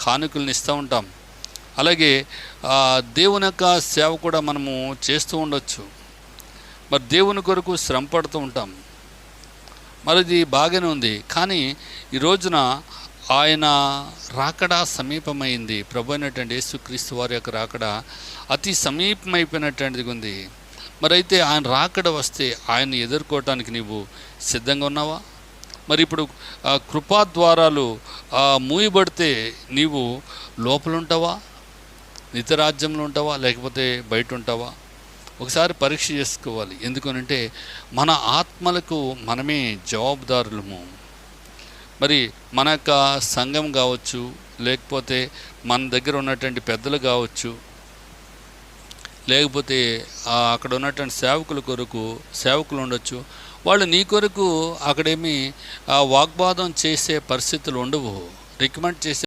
కానుకలను ఇస్తూ ఉంటాం. అలాగే దేవుని యొక్క సేవ కూడా మనము చేస్తూ ఉండొచ్చు. మరి దేవుని కొరకు శ్రమ పడుతూ ఉంటాం. మరి ఇది బాగానే ఉంది. కానీ ఈ రోజున ఆయన రాకడ సమీపమైంది. ప్రభు అయినటువంటి యేసుక్రీస్తు వారి యొక్క రాకడ అతి సమీపమైపోయినటువంటిది ఉంది. మరి అయితే ఆయన రాకడ వస్తే ఆయన ఎదుర్కోవటానికి నీవు సిద్ధంగా ఉన్నావా? మరి ఇప్పుడు కృపా ద్వారాలు మూయబడితే నీవు లోపల ఉంటావా నిత్యరాజ్యంలో ఉంటావా లేకపోతే బయట ఉంటావా ఒకసారి పరీక్ష చేసుకోవాలి. ఎందుకనంటే మన ఆత్మలకు మనమే జవాబుదారులము. మరి మన యొక్క సంఘం కావచ్చు లేకపోతే మన దగ్గర ఉన్నటువంటి పెద్దలు కావచ్చు లేకపోతే అక్కడ ఉన్నటువంటి సేవకుల కొరకు సేవకులు ఉండొచ్చు. వాళ్ళు నీ కొరకు అక్కడేమి ఆ, వాగ్వాదం చేసే పరిస్థితులు ఉండవు. రికమెండ్ చేసే